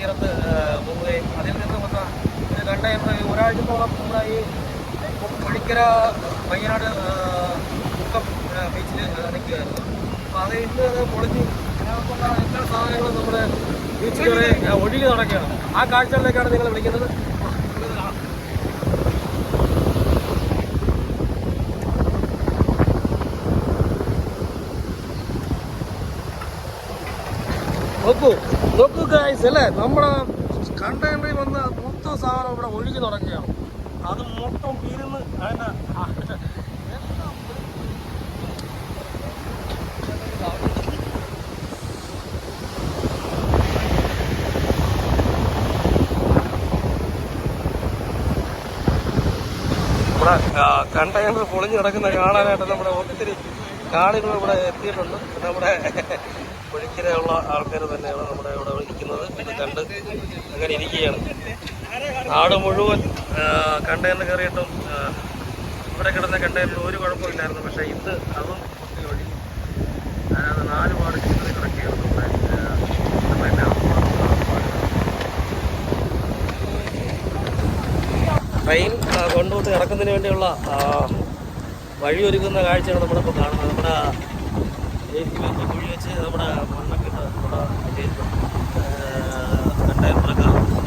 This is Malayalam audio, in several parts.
തീരത്ത് പോവുകയും അതിൽ നിന്ന് വന്ന ഒരു കണ്ടെയ്നർ ഒരാഴ്ചത്തോളം നമ്മുടെ ഈ പഴിക്കര വയനാട് ആ, മുക്കം ബീച്ചിൽ നിൽക്കുകയായിരുന്നു. അപ്പോൾ അത് ഇന്ന് അത് പൊളിഞ്ഞ് അതിനകത്തുള്ള എല്ലാ സാധനങ്ങളും നമ്മുടെ ബീച്ചിൽ ഒഴുകി നടക്കുകയാണ്. ആ കാഴ്ചകളിലേക്കാണ് നിങ്ങൾ വിളിക്കുന്നത്. നോക്കൂ നോക്കൂ ഗൈസ് അല്ലേ? നമ്മുടെ കണ്ടെയ്നറിൽ വന്ന് മൊത്തം സാധനം ഇവിടെ ഒഴുകി നടക്കുകയാണ് അത് മൊത്തം പിരുന്ന് കണ്ടെയ്നർ പൊളിഞ്ഞ് കിടക്കുന്ന കാണാനായിട്ട് നമ്മുടെ ഒത്തിരി കാണികൾ ഇവിടെ എത്തിയിട്ടുണ്ട്. നമ്മുടെ പുഴിക്കരയുള്ള ആൾക്കാർ തന്നെയാണ് നമ്മുടെ ഇവിടെ ഇരിക്കുന്നത് പിന്നെ കണ്ട് അങ്ങനെ ഇരിക്കുകയാണ്. നാട് മുഴുവൻ കണ്ടെയ്നർ കയറിയിട്ടും ഇവിടെ കിടന്ന കണ്ടെയ്നറിൽ ഒരു കുഴപ്പമില്ലായിരുന്നു. പക്ഷേ ഇത് അതും പൊട്ടി ഒഴുകി. അതിനകത്ത് നാല് പാട് ചിതറി കിടക്കുകയാണ് ട്രെയിൻ കൊണ്ടുപോയി ഇറക്കുന്നതിന് വേണ്ടിയുള്ള വഴിയൊരുക്കുന്ന കാഴ്ചയാണ് നമ്മളിപ്പോൾ കാണുന്നത്. നമ്മുടെ കുഴി വെച്ച് നമ്മുടെ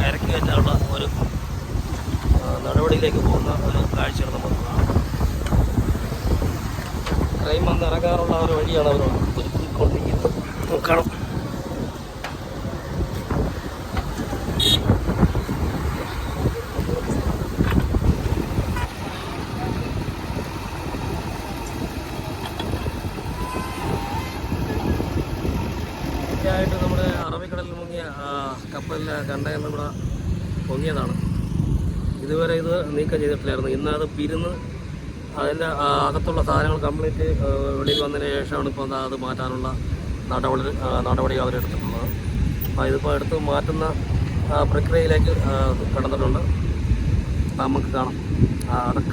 ഇറക്കി വെച്ചാലുള്ള ഒരു നടപടിയിലേക്ക് പോകുന്ന ഒരു കാഴ്ചയാണ് നമ്മൾ കാണുന്നത്. ട്രെയിൻ വന്ന് ഇറങ്ങാറുള്ള ഒരു വഴിയാണ് അവർ ഒരുക്കിക്കൊണ്ടിരിക്കുന്നത് നോക്കണം ആയിട്ട് നമ്മുടെ അറബിക്കടലിൽ മുങ്ങിയ ആ, കപ്പലിലെ കണ്ടെയ്നർ ഇവിടെ പൊങ്ങിയതാണ്. ഇതുവരെ ഇത് നീക്കം ചെയ്തിട്ടില്ലായിരുന്നു. ഇന്ന് അത് പിരിന്ന് അതിന്റെ അകത്തുള്ള സാധനങ്ങൾ കംപ്ലീറ്റ് വെളിയിൽ വന്നതിന് ശേഷമാണ് ഇപ്പോൾ അത് മാറ്റാനുള്ള നടപടി നടപടി അവരെടുത്തിട്ടുള്ളത് അപ്പോൾ ഇതിപ്പോൾ എടുത്ത് മാറ്റുന്ന പ്രക്രിയയിലേക്ക് കിടന്നിട്ടുണ്ട്. നമുക്ക് കാണാം.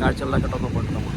കാഴ്ചകളിലേക്ക് ഇട്ടൊന്ന് പോയിട്ട് നമ്മൾ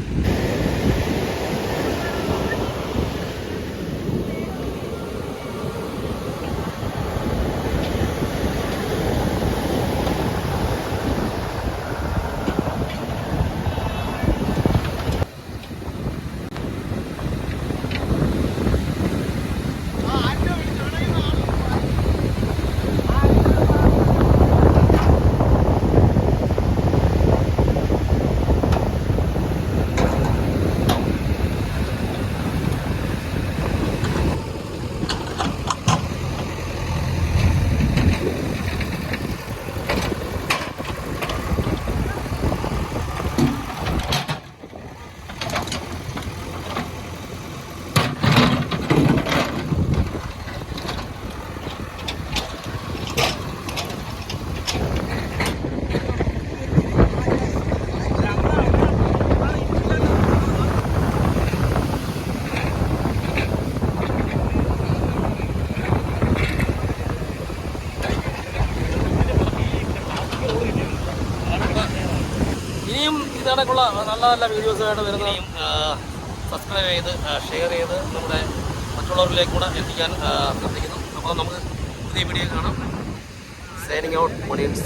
ഇതടക്കുള്ള നല്ല നല്ല വീഡിയോസ് ആയിട്ട് വരുന്നതും സബ്സ്ക്രൈബ് ചെയ്ത് ഷെയർ ചെയ്ത് നമ്മുടെ മറ്റുള്ളവരിലേക്ക് കൂടെ എത്തിക്കാൻ ശ്രദ്ധിക്കുന്നു. അപ്പോൾ നമുക്ക് പുതിയ വീഡിയോ കാണാം. Signing out audience